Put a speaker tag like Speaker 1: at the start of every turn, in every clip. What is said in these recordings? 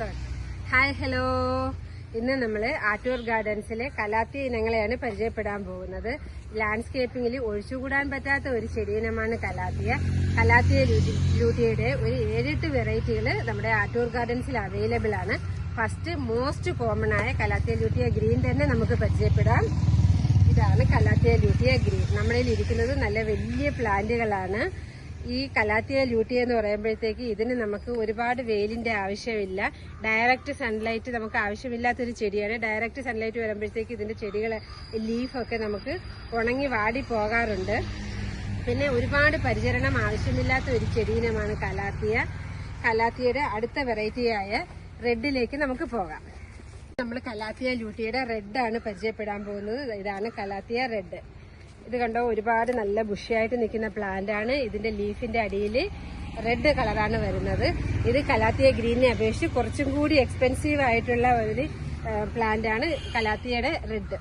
Speaker 1: Hi hello ഇന്ന് നമ്മൾ ആറ്റൂർ ഗാർഡൻസിലെ കലാത്തി ഇനങ്ങളെയാണ് പരിചയപ്പെടാൻ പോകുന്നത്. ലാൻഡ്സ്കേപ്പിംഗിൽ ഒഴിച്ചുകൂടാൻ പറ്റാത്ത ഒരു ചെടിയിനമാണ് കലാത്തിയ. കലാത്തിയ ലൂട്ടി- ലൂട്ടിയുടെ ഒരു ഏഴെട്ട് വെറൈറ്റികൾ നമ്മുടെ ആറ്റൂർ ഗാർഡൻസിൽ അവൈലബിൾ ആണ്. ഫസ്റ്റ് മോസ്റ്റ് കോമൺ ആയ കലാത്തിയ ലൂട്ടിയ ഗ്രീൻ തന്നെ നമുക്ക് പരിചയപ്പെടാം. ഇതാണ് കലാത്തിയ ലൂട്ടിയ ഗ്രീൻ നമ്മളിൽ ഇരിക്കുന്നത് നല്ല വലിയ പ്ലാന്റുകളാണ് ഈ കലാത്തിയ ലൂട്ടി എന്ന് പറയുമ്പോഴത്തേക്ക് ഇതിന് നമുക്ക് ഒരുപാട് വെയിലിന്റെ ആവശ്യമില്ല. ഡയറക്റ്റ് സൺലൈറ്റ് നമുക്ക് ആവശ്യമില്ലാത്തൊരു ചെടിയാണ്. ഡയറക്റ്റ് സൺലൈറ്റ് വരുമ്പോഴത്തേക്ക് ഇതിന്റെ ചെടികൾ ലീഫൊക്കെ നമുക്ക് ഉണങ്ങി വാടി പോകാറുണ്ട്. പിന്നെ ഒരുപാട് പരിചരണം ആവശ്യമില്ലാത്ത ഒരു ചെടീനമാണ് കലാത്തിയ. കലാത്തിയുടെ അടുത്ത വെറൈറ്റിയായ റെഡിലേക്ക് നമുക്ക് പോകാം. നമ്മൾ കലാത്തിയ ലൂട്ടിയുടെ റെഡാണ് പരിചയപ്പെടാൻ പോകുന്നത്. ഇതാണ് കലാത്തിയ റെഡ്. ഇത് കണ്ടോ ഒരുപാട് നല്ല ബുഷിയായിട്ട് നിൽക്കുന്ന പ്ലാന്റ് ആണ്. ഇതിന്റെ ലീഫിന്റെ അടിയിൽ റെഡ് കളറാണ് വരുന്നത്. ഇത് കലാത്തിയ ഗ്രീനിനെ അപേക്ഷിച്ച് കുറച്ചും കൂടി എക്സ്പെൻസീവ് ആയിട്ടുള്ള ഒരു പ്ലാന്റ് ആണ് കലാത്തിയയുടെ റെഡ്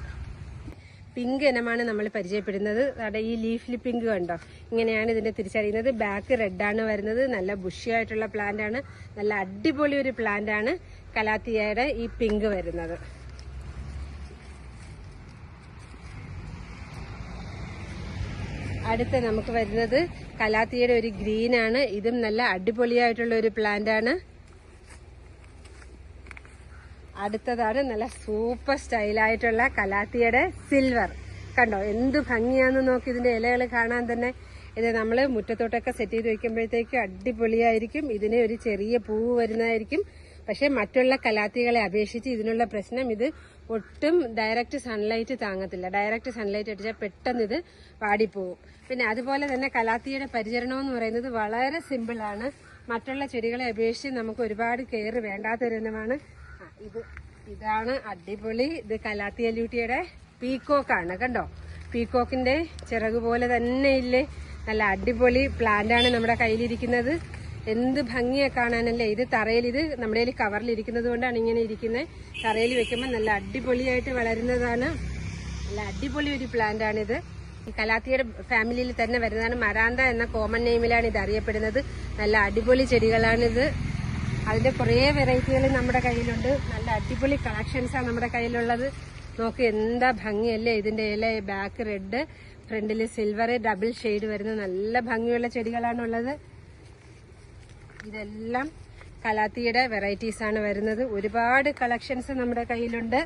Speaker 1: പിങ്ക് ഇനമാണ് നമ്മൾ പരിചയപ്പെടുന്നത്. അവിടെ ഈ ലീഫിൽ പിങ്ക് കണ്ടോ? ഇങ്ങനെയാണ് ഇതിന്റെ തിരിച്ചറിയുന്നത്. ബാക്ക് റെഡാണ് വരുന്നത്. നല്ല ബുഷിയായിട്ടുള്ള പ്ലാന്റ് ആണ്. നല്ല അടിപൊളി ഒരു പ്ലാന്റ് ആണ് കലാത്തിയയുടെ ഈ പിങ്ക് വരുന്നത്. അടുത്ത നമുക്ക് വരുന്നത് കലാത്തിയുടെ ഒരു ഗ്രീൻ ആണ്. ഇതും നല്ല അടിപൊളിയായിട്ടുള്ള ഒരു പ്ലാന്റ് ആണ്. അടുത്തതാണ് നല്ല സൂപ്പർ സ്റ്റൈലായിട്ടുള്ള കലാത്തിയുടെ സിൽവർ കണ്ടോ എന്ത് ഭംഗിയാണെന്ന് നോക്കി ഇതിന്റെ ഇലകൾ കാണാൻ തന്നെ. ഇത് നമ്മൾ മുറ്റത്തോട്ടൊക്കെ സെറ്റ് ചെയ്ത് വെക്കുമ്പോഴത്തേക്കും അടിപൊളിയായിരിക്കും. ഇതിന് ഒരു ചെറിയ പൂവ് വരുന്നതായിരിക്കും. പക്ഷെ മറ്റുള്ള കലാത്തികളെ അപേക്ഷിച്ച് ഇതിനുള്ള പ്രശ്നം ഇത് ഒട്ടും ഡയറക്റ്റ് സൺലൈറ്റ് താങ്ങത്തില്ല. ഡയറക്റ്റ് സൺലൈറ്റ് അടിച്ചാൽ പെട്ടെന്ന് ഇത് വാടിപ്പോവും. പിന്നെ അതുപോലെ തന്നെ കലാത്തിയുടെ പരിചരണം എന്ന് പറയുന്നത് വളരെ സിമ്പിളാണ് മറ്റുള്ള ചെടികളെ അപേക്ഷിച്ച് നമുക്ക് ഒരുപാട് കെയർ വേണ്ടാത്തൊരിനമാണ് ആ, ഇത് ഇതാണ് അടിപൊളി. ഇത് കലാത്തിയ ലൂട്ടിയുടെ പീക്കോക്കാണ് കണ്ടോ? പീക്കോക്കിന്റെ ചിറക് പോലെ തന്നെ ഇല്ലേ? നല്ല അടിപൊളി പ്ലാന്റാണ് നമ്മുടെ കയ്യിലിരിക്കുന്നത്. എന്ത് ഭംഗിയാ കാണാനല്ലേ? ഇത് തറയിൽ ഇത് നമ്മുടെ കയ്യിൽ കവറിൽ ഇരിക്കുന്നത് കൊണ്ടാണ് ഇങ്ങനെ ഇരിക്കുന്നത് തറയിൽ വെക്കുമ്പോൾ നല്ല അടിപൊളിയായിട്ട് വളരുന്നതാണ്. നല്ല അടിപൊളി ഒരു പ്ലാന്റ് ആണിത്. കലാത്തിയുടെ ഫാമിലിയിൽ തന്നെ വരുന്നതാണ് മരാന്ത എന്ന കോമൺ നെയിമിലാണ് ഇത് അറിയപ്പെടുന്നത്. നല്ല അടിപൊളി ചെടികളാണിത്. അതിന്റെ കുറേ വെറൈറ്റികൾ നമ്മുടെ കയ്യിലുണ്ട്. നല്ല അടിപൊളി കളക്ഷൻസാണ് നമ്മുടെ കയ്യിലുള്ളത്. നോക്ക് എന്താ ഭംഗിയല്ലേ ഇതിന്റെ ഇല ബാക്ക് റെഡ് ഫ്രണ്ടിൽ സിൽവർ ഡബിൾ ഷെയ്ഡ് വരുന്ന നല്ല ഭംഗിയുള്ള ചെടികളാണുള്ളത്. ഇതെല്ലാം കലാത്തിയുടെ വെറൈറ്റീസ് ആണ് വരുന്നത്. ഒരുപാട് കളക്ഷൻസ് നമ്മുടെ കയ്യിലുണ്ട്.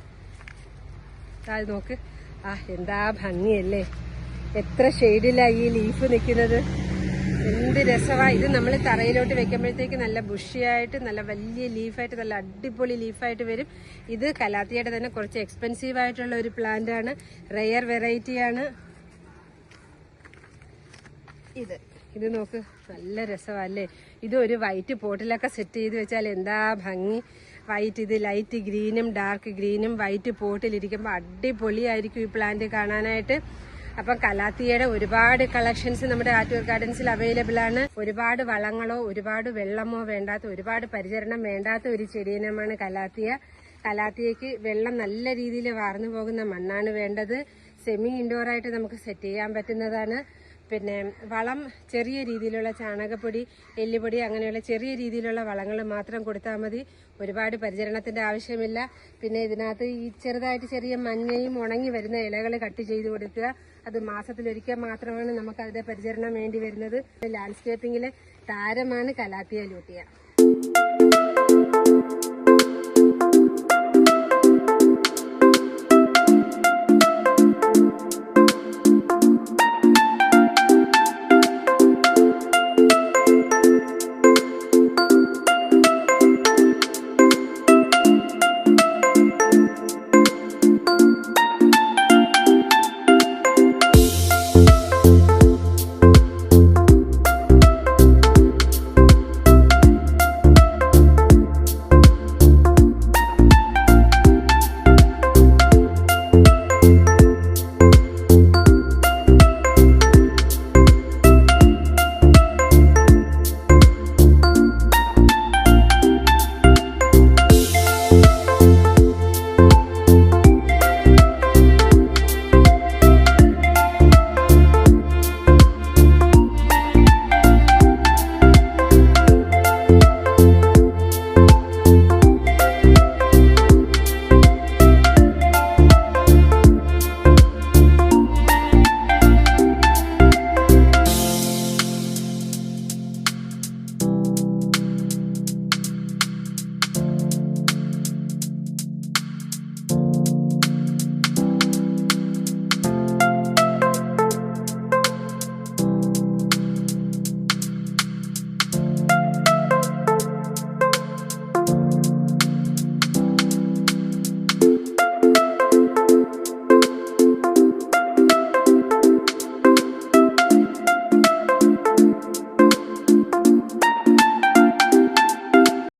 Speaker 1: അത് നോക്ക്. ആ എന്താ ഭംഗിയല്ലേ. എത്ര ഷെയ്ഡിലായി ഈ ലീഫ് നിൽക്കുന്നത്. എന്ത് രസമാ. ഇത് നമ്മൾ തറയിലോട്ട് വെക്കുമ്പോഴത്തേക്ക് നല്ല ബുഷിയായിട്ട് നല്ല വലിയ ലീഫായിട്ട് നല്ല അടിപൊളി ലീഫായിട്ട് വരും. ഇത് കലാത്തിയുടെ തന്നെ കുറച്ച് എക്സ്പെൻസീവ് ആയിട്ടുള്ള ഒരു പ്ലാന്റ് ആണ്. റെയർ വെറൈറ്റിയാണ് ഇത്. ഇത് നോക്ക് നല്ല രസമല്ലേ ഇത് ഒരു വൈറ്റ് പോട്ടിലൊക്കെ സെറ്റ് ചെയ്ത് വെച്ചാൽ എന്താ ഭംഗി? വൈറ്റ് ഇത് ലൈറ്റ് ഗ്രീനും ഡാർക്ക് ഗ്രീനും വൈറ്റ് പോട്ടിലിരിക്കുമ്പോൾ അടിപൊളിയായിരിക്കും ഈ പ്ലാന്റ് കാണാനായിട്ട്. അപ്പം കലാത്തിയുടെ ഒരുപാട് കളക്ഷൻസ് നമ്മുടെ ആറ്റൂർ ഗാർഡൻസിൽ അവൈലബിൾ ആണ്. ഒരുപാട് വളങ്ങളോ ഒരുപാട് വെള്ളമോ വേണ്ടാത്ത ഒരുപാട് പരിചരണം വേണ്ടാത്ത ഒരു ചെടിയിനമാണ് കലാത്തിയ. കലാത്തിയക്ക് വെള്ളം നല്ല രീതിയിൽ വാർന്നു പോകുന്ന മണ്ണാണ് വേണ്ടത്. സെമി ഇൻഡോർ ആയിട്ട് നമുക്ക് സെറ്റ് ചെയ്യാൻ പറ്റുന്നതാണ്. പിന്നെ വളം ചെറിയ രീതിയിലുള്ള ചാണകപ്പൊടി എല്ലുപൊടി അങ്ങനെയുള്ള ചെറിയ രീതിയിലുള്ള വളങ്ങൾ മാത്രം കൊടുത്താൽ മതി. ഒരുപാട് പരിചരണത്തിന്റെ ആവശ്യമില്ല. പിന്നെ ഇതിനകത്ത് ഈ ചെറുതായിട്ട് ചെറിയ മഞ്ഞയും ഉണങ്ങി വരുന്ന ഇലകൾ കട്ട് ചെയ്ത് കൊടുക്കുക. അത് മാസത്തിലൊരിക്കൽ മാത്രമാണ് നമുക്ക് അതിന്റെ പരിചരണം വേണ്ടി വരുന്നത്. ലാൻഡ്സ്കേപ്പിംഗിലെ താരമാണ് കലാത്തിയ ലൂട്ടിയ.